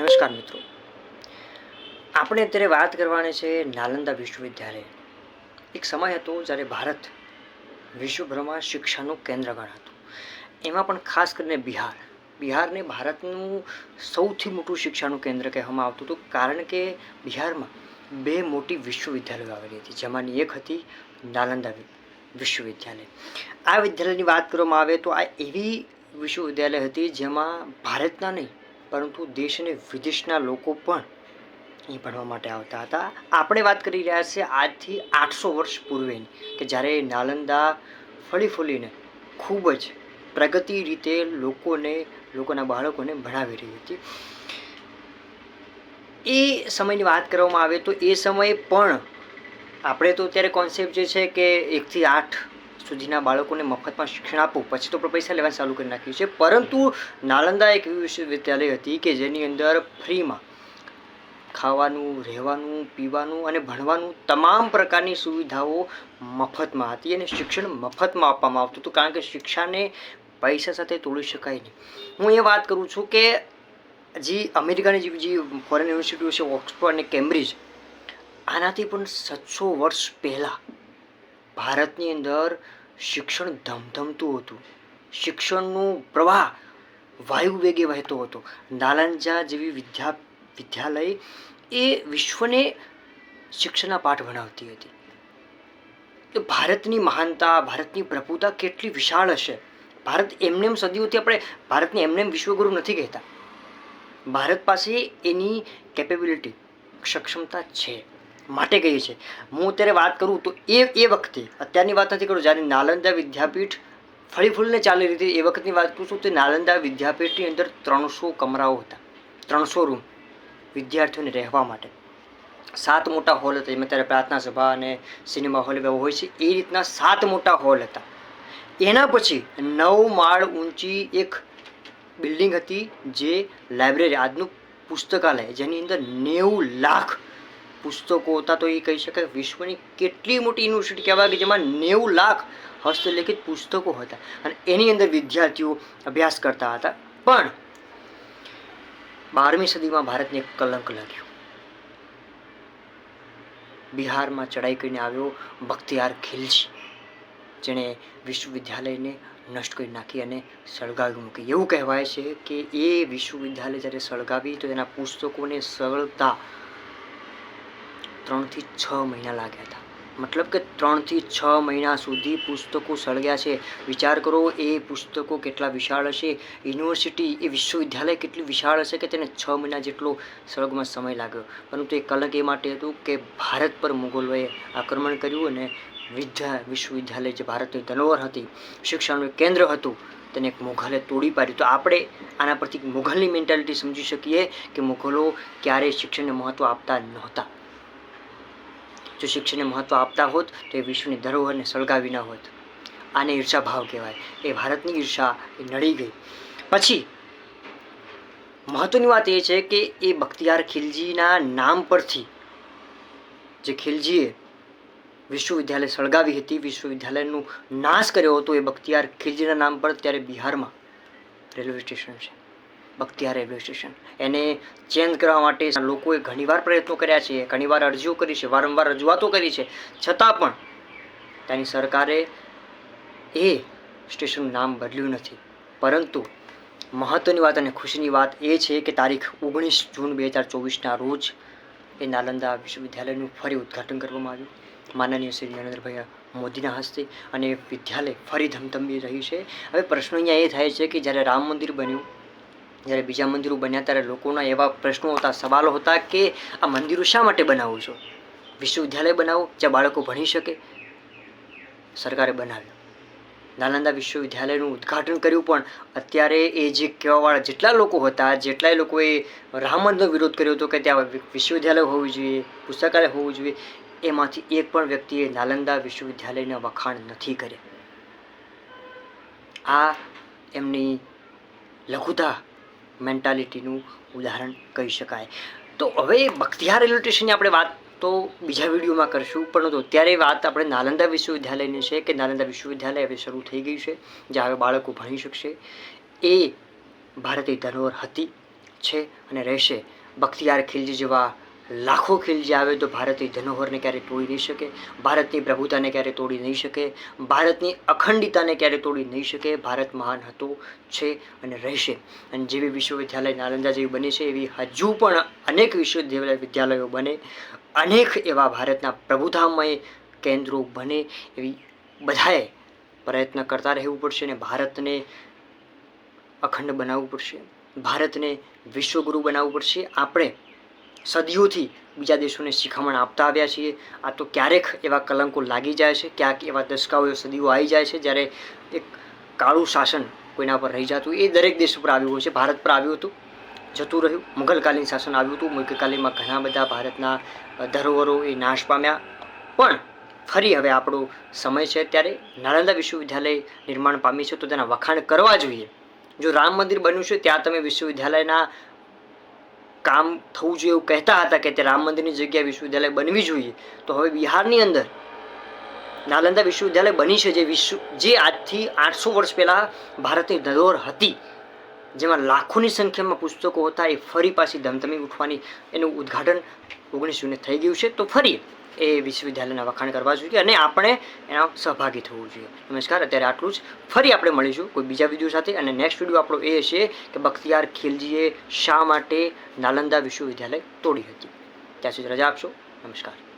નમસ્કાર મિત્રો. આપણે અત્યારે વાત કરવાની છે નાલંદા વિશ્વવિદ્યાલય. એક સમય હતો જ્યારે ભારત વિશ્વભરમાં શિક્ષાનું કેન્દ્ર ગણાતું. એમાં પણ ખાસ કરીને બિહાર. બિહારને ભારતનું સૌથી મોટું શિક્ષાનું કેન્દ્ર કહેવામાં આવતું હતું, કારણ કે બિહારમાં બે મોટી વિશ્વવિદ્યાલયો આવેલી હતી, જેમાંની એક હતી નાલંદા વિશ્વવિદ્યાલય. આ વિદ્યાલયની વાત કરવામાં આવે તો આ એવી વિશ્વવિદ્યાલય હતી જેમાં ભારતના નહીં પરંતુ દેશ અને વિદેશના લોકો પણ અહીં ભણવા માટે આવતા હતા. આપણે વાત કરી રહ્યા છીએ આજથી આઠસો વર્ષ પૂર્વેની, કે જ્યારે નાલંદા ફળી ફૂલીને ખૂબ જ પ્રગતિ રીતે લોકોને, લોકોના બાળકોને ભણાવી રહી હતી. એ સમયની વાત કરવામાં આવે તો એ સમયે પણ આપણે તો અત્યારે કોન્સેપ્ટ જે છે કે એકથી આઠ સુધીના બાળકોને મફતમાં શિક્ષણ આપવું પછી તો પૈસા લેવાનું ચાલુ કરી નાખ્યું છે પરંતુ નાલંદા એક એવી વિશ્વવિદ્યાલય હતી કે જેની અંદર ફ્રીમાં ખાવાનું, રહેવાનું, પીવાનું અને ભણવાનું તમામ પ્રકારની સુવિધાઓ મફતમાં હતી અને શિક્ષણ મફતમાં આપવામાં આવતું હતું. કારણ કે શિક્ષાને પૈસા સાથે તોડી શકાય નહીં. હું એ વાત કરું છું કે જે અમેરિકાની જે ફોરેન યુનિવર્સિટીઓ છે, ઓક્સફોર્ડ અને કેમ્બ્રિજ, આનાથી પણ સાતસો વર્ષ પહેલાં ભારતની અંદર શિક્ષણ ધમધમતું હતું. શિક્ષણનું પ્રવાહ વાયુ વેગે વહેતો હતો. નાલંજા જેવી વિદ્યા વિદ્યાલય એ વિશ્વને શિક્ષણના પાઠ ભણાવતી હતી. તો ભારતની મહાનતા, ભારતની પ્રભુતા કેટલી વિશાળ હશે. ભારત એમનેમ સદીઓથી આપણે ભારતને એમનેમ વિશ્વગુરુ નથી કહેતા. ભારત પાસે એની કેપેબિલિટી સક્ષમતા છે. માટે કહીએ છે. હું અત્યારે વાત કરું તો એ એ વખતે, અત્યારની વાત નથી કરું, જ્યારે નાલંદા વિદ્યાપીઠ ફળી ફૂલને ચાલી રહી હતી, એ વખતની વાત કરું છું તો નાલંદા વિદ્યાપીઠની અંદર ત્રણસો કમરાઓ હતા. ત્રણસો રૂમ વિદ્યાર્થીઓને રહેવા માટે. સાત મોટા હોલ હતા. એમાં ત્યારે પ્રાર્થના સભા અને સિનેમા હોલ એવા હોય છે. એ રીતના સાત મોટા હોલ હતા. એના પછી નવ માળ ઊંચી એક બિલ્ડિંગ હતી, જે લાઇબ્રેરી, આજનું પુસ્તકાલય, જેની અંદર નેવું લાખ પુસ્તકો હતા તો એ કહી શકાય વિશ્વની કેટલી મોટી યુનિવર્સિટી કહેવાય કે જેમાં નેવું લાખ હસ્તલિખિત પુસ્તકો હતા અને એની અંદર વિદ્યાર્થીઓ અભ્યાસ કરતા હતા. પણ બારમી સદીમાં ભારતને કલંક લાગ્યું. બિહારમાં ચડાઈ કરીને આવ્યો બખ્તિયાર ખિલજી, જેણે વિશ્વવિદ્યાલયને નષ્ટ કરી નાખી અને સળગાવી મૂકી. એવું કહેવાય છે કે એ વિશ્વવિદ્યાલય જ્યારે સળગાવી તો તેના પુસ્તકોને સળગતા ત્રણથી છ મહિના લાગ્યા હતા. મતલબ કે ત્રણથી છ મહિના સુધી પુસ્તકો સળગ્યા છે. વિચાર કરો, એ પુસ્તકો કેટલા વિશાળ હશે? યુનિવર્સિટી, એ વિશ્વવિદ્યાલય કેટલી વિશાળ હશે કે તેને છ મહિના જેટલો સળગમાં સમય લાગ્યો? પરંતુ એ કલંક એ માટે હતું કે ભારત પર મુગલોએ આક્રમણ કર્યું અને વિદ્યા, વિશ્વવિદ્યાલય જે ભારતની ધરોહર હતી, શિક્ષણનું કેન્દ્ર હતું, તેને એક મુઘલે તોડી પાડ્યું. તો આપણે આના પરથી મુઘલની મેન્ટાલિટી સમજી શકીએ કે મુઘલો ક્યારેય શિક્ષણને મહત્ત્વ આપતા નહોતા. જો શિક્ષણને મહત્ત્વ આપતા હોત, તો એ વિશ્વની ધરોહરને સળગાવી ન હોત. આને ઈર્ષા ભાવ કહેવાય. એ ભારતની ઈર્ષા, એ નડી ગઈ. પછી મહત્ત્વની વાત એ છે કે એ બખ્તિયાર ખિલજીના નામ પરથી જે ખિલજીએ વિશ્વવિદ્યાલય સળગાવી હતી, વિશ્વવિદ્યાલયનું નાશ કર્યો હતો એ બખ્તિયાર ખિલજીના નામ પર, ત્યારે બિહારમાં રેલવે સ્ટેશન છે. Bakhtiyar railway station. એને ચેન્જ કરવા માટે લોકોએ ઘણીવાર પ્રયત્નો કર્યા છે, ઘણીવાર અરજીઓ કરી છે, વારંવાર રજૂઆતો કરી છે. છતાં પણ ત્યાંની સરકારે એ સ્ટેશનનું નામ બદલ્યું નથી. પરંતુ મહત્ત્વની વાત અને ખુશીની વાત એ છે કે તારીખ ઓગણીસ જૂન બે હજાર ચોવીસના રોજ એ નાલંદા વિશ્વવિદ્યાલયનું ફરી ઉદ્ઘાટન કરવામાં આવ્યું. માનનીય શ્રી નરેન્દ્રભાઈ મોદીના હસ્તે અને વિદ્યાલય ફરી ધમધમી રહી છે. હવે પ્રશ્ન અહીંયા એ થાય છે કે જ્યારે રામ મંદિર બન્યું જ્યારે બીજા મંદિરો બન્યા ત્યારે લોકોના એવા પ્રશ્નો હતા, સવાલો હતા કે આ મંદિરો શા માટે બનાવું છો? વિશ્વવિદ્યાલય બનાવો, જ્યાં બાળકો ભણી શકે. સરકારે બનાવ્યું. નાલંદા વિશ્વવિદ્યાલયનું ઉદ્ઘાટન કર્યું, પણ અત્યારે એ જે કહેવાવાળા જેટલા લોકો હતા, જેટલાય લોકોએ રામ મંદિરનો વિરોધ કર્યો હતો કે ત્યાં વિશ્વવિદ્યાલય હોવું જોઈએ, પુસ્તકાલય હોવું જોઈએ, એમાંથી એક પણ વ્યક્તિએ નાલંદા વિશ્વવિદ્યાલયના વખાણ નથી કર્યા. આ એમની લઘુતા મેન્ટાલિટીનું ઉદાહરણ કહી શકાય. તો હવે બખ્તિયાર રેલવે સ્ટેશનની આપણે વાત તો બીજા વિડીયોમાં કરશું, પરંતુ અત્યારે વાત આપણે નાલંદા વિશ્વવિદ્યાલયની છે, કે નાલંદા વિશ્વવિદ્યાલય હવે શરૂ થઈ ગઈ છે, જ્યાં હવે બાળકો ભણી શકશે. એ ભારતીય ધરોહર હતી, છે અને રહેશે. બખ્તિયાર ખિલજી જેવા લાખો ખિલજી આવે તો ભારતની ધરોહરને ક્યારે તોડી નહીં શકે, ભારતની પ્રભુતાને ક્યારે તોડી નહીં શકે, ભારતની અખંડિતાને ક્યારે તોડી નહીં શકે, ભારત મહાન હતો, છે અને રહેશે. અને જેવી વિશ્વવિદ્યાલય નાલંદા જેવી બની છે, એવી હજુ પણ અનેક વિશ્વવિદ્યાલય વિદ્યાલયો બને, અનેક એવા ભારતના પ્રભુતામય કેન્દ્રો બને, એવી બધાએ પ્રયત્ન કરતા રહેવું પડશે અને ભારતને અખંડ બનાવવું પડશે. ભારતને વિશ્વગુરુ બનાવવું પડશે. આપણે સદીઓથી બીજા દેશોને શિખામણ આપતા આવ્યા છીએ. આ તો ક્યારેક એવા કલંકો લાગી જાય છે, ક્યાંક એવા દસકાઓ સદીઓ આવી જાય છે, જ્યારે એક કાળું શાસન કોઈના પર રહી જતું, એ દરેક દેશ ઉપર આવ્યું હોય છે. ભારત પર આવ્યું હતું, જતું રહ્યું. મુઘલકાલીન શાસન આવ્યું હતું. મુઘલકાલીનમાં ઘણા બધા ભારતના ધરોહરો એ નાશ પામ્યા. પણ ફરી હવે આપણો સમય છે. ત્યારે નાલંદા વિશ્વવિદ્યાલય નિર્માણ પામી છે. તો તેના વખાણ કરવા જોઈએ. જો રામ મંદિર બન્યું છે, ત્યાં તમે વિશ્વવિદ્યાલયના કામ થવું જોઈએ એવું કહેતા હતા કે તે રામ મંદિરની જગ્યાએ વિશ્વવિદ્યાલય બનવી જોઈએ. તો હવે બિહારની અંદર નાલંદા વિશ્વવિદ્યાલય બની છે જે વિશ્વ જે આજથી આઠસો વર્ષ પહેલાં ભારતની ધરોહર હતી. જેમાં લાખોની સંખ્યામાં પુસ્તકો હતા, એ ફરી પાછી ધમધમી ઉઠવાની એનું ઉદ્ઘાટન ઓગણીસોને થઈ ગયું છે. તો ફરી એ વિશ્વવિદ્યાલયના વખાણ કરવા જોઈએ અને આપણે એના સહભાગી થવું જોઈએ. નમસ્કાર, અત્યારે આટલું જ. ફરી આપણે મળીશું કોઈ બીજા વીડિયો સાથે અને નેક્સ્ટ વીડિયો આપણો એ હશે કે બખ્તિયાર ખિલજીએ શા માટે નાલંદા વિશ્વવિદ્યાલય તોડી હતી. ત્યાં સુધી રજા આપશો. નમસ્કાર.